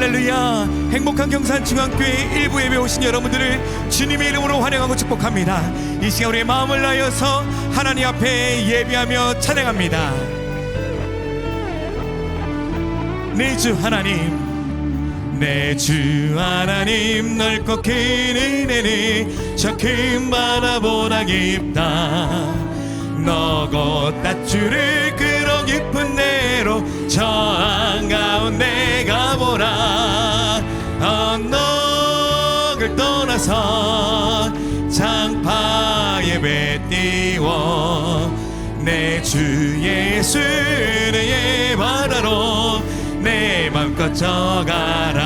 할렐루야. 행복한 경산 중앙교회 일부 예배 오신 여러분들을 주님의 이름으로 환영하고 축복합니다. 이 시간 우리의 마음을 나여서 하나님 앞에 예배하며 찬양합니다. 내 주 하나님 내 주 하나님 넓고 큰 은혜는 저큰 바다보다 깊다. 너고 땄주를 그런 깊은 내 로 저 한가운데 가보라. 언덕을 떠나서 장파에 배 띄워 내 주 예수의 바다로 내 맘껏 져가라.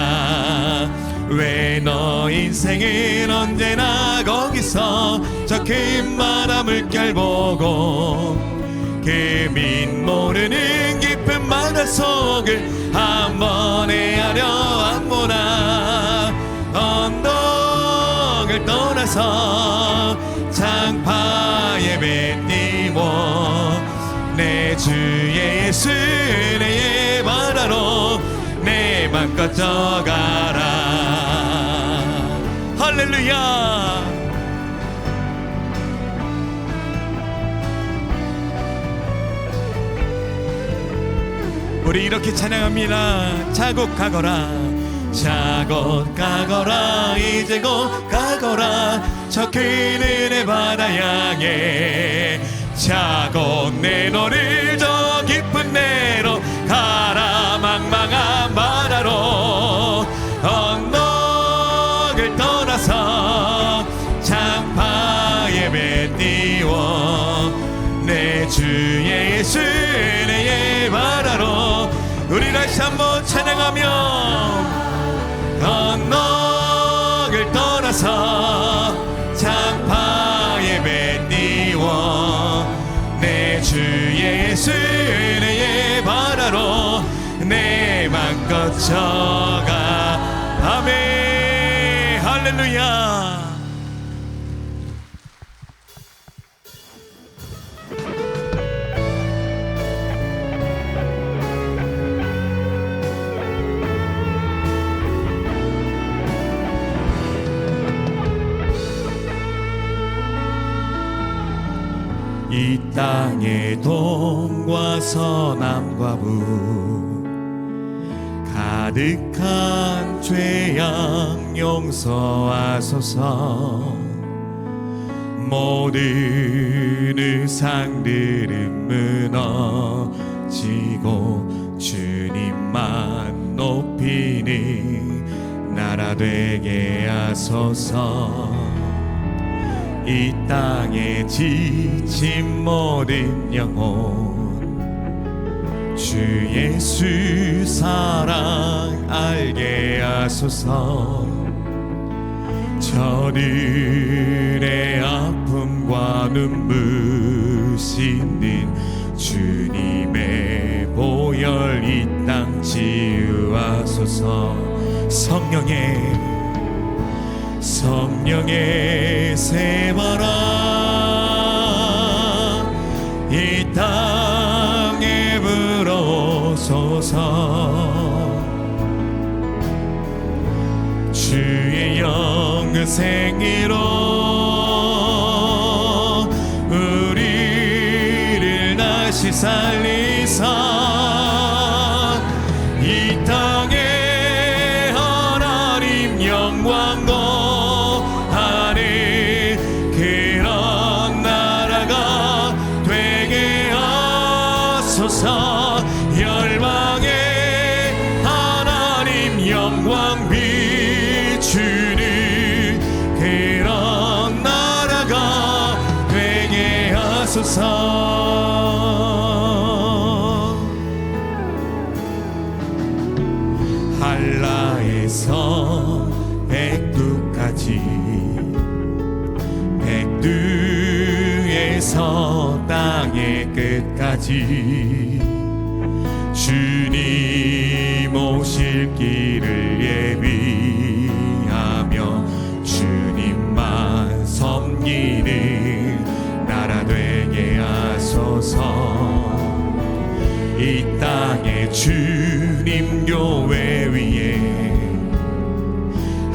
왜 너 인생은 언제나 거기서 저큰 바다 물결 보고 그빛 모르는 속을 한번 헤아려 안보나. 언덕을 떠나서 장파에 배 띄워 내 주 예수 내 바다로 내 맘껏 져가라. 할렐루야 우리 이렇게 찬양합니다. 자곡 가거라 자곡 가거라 이제 곧 가거라. 저 그늘의 바다 향해 자곡 내 너를 우리 다시 한번 찬양하며 언덕을 떠나서 장파에 배 띄워 내주 예수 내 맘껏 져가 아멘. 할렐루야 이 땅의 동과 서남과 북 가득한 죄악 용서하소서. 모든 의상들은 무너지고 주님만 높이는 나라 되게 하소서 이 땅에 지친 모든 영혼. 주 예수 사랑 알게 하소서. 저들의 아픔과 눈물 씻는 주님의 보혈 이땅 치유하소서. 성령의 성령의 세 생기로 우리를 다시 살리사 이 땅에 하나님 영광 거하는 그런 나라가 되게 하소서. 열방에 하나님 영광 비 한라에서 백두까지 백두에서 땅의 끝까지 주님 오실 길을 주님 교회 위에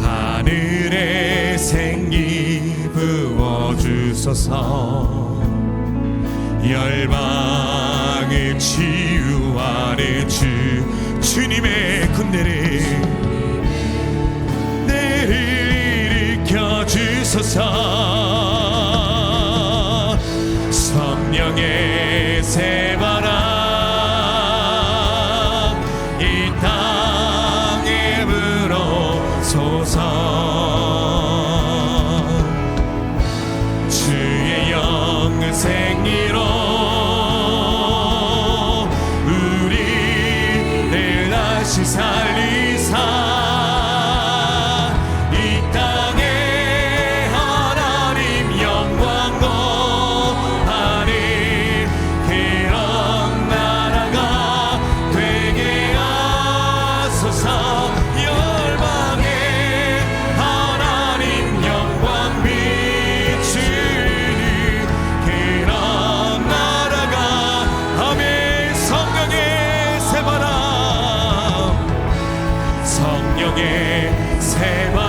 하늘의 생기 부어주소서. 열방을 치유하는 주 주님의 군대를 내일 일으켜 주소서. 성령의 새바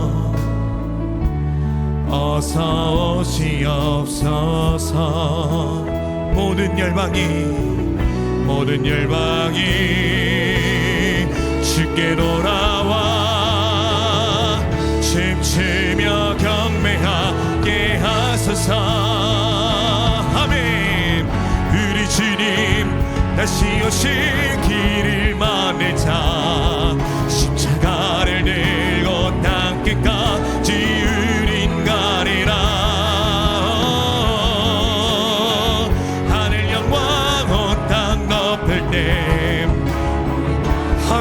어서 오시옵소서. 모든 열방이 모든 열방이 주께 돌아와 춤추며 경배하게 하소서. 아멘. 우리 주님 다시 오실 길을 만들자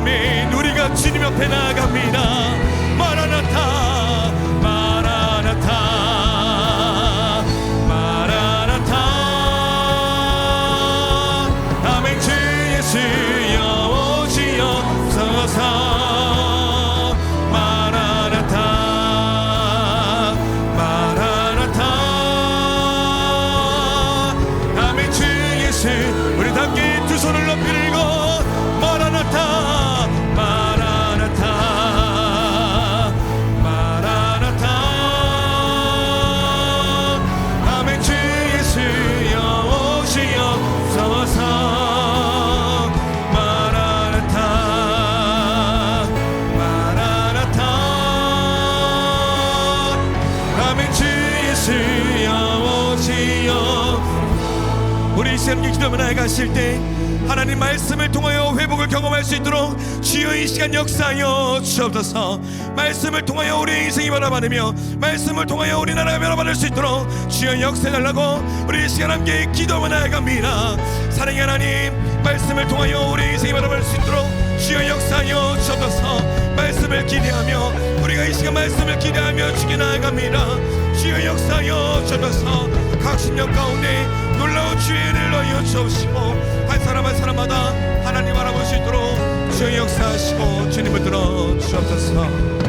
아멘 우리가 주님 옆에 나갑니다. 마라나타 나아가실 때 하나님 말씀을 통하여 회복을 경험할 수 있도록 주여 이 시간 역사하여 주옵소서. 말씀을 통하여 우리 인생이 변화받으며 말씀을 통하여 우리나라가 변화받을 수 있도록 주여 역사해달라고 우리 이 시간 함께 기도하며 나아갑니다. 사랑의 하나님 말씀을 통하여 우리 인생이 변화받을 수 있도록 주여 역사하여 주옵소서. 말씀을 기대하며 우리가 이 시간 말씀을 기대하며 주게 나아갑니다. 주여 역사여 주셔서. 각 심령 가운데 놀라운 주의를 넣어 주옵시고 한 사람 한 사람마다 하나님 알아볼 수 있도록 주여 역사하시고 주님을 들어 주옵소서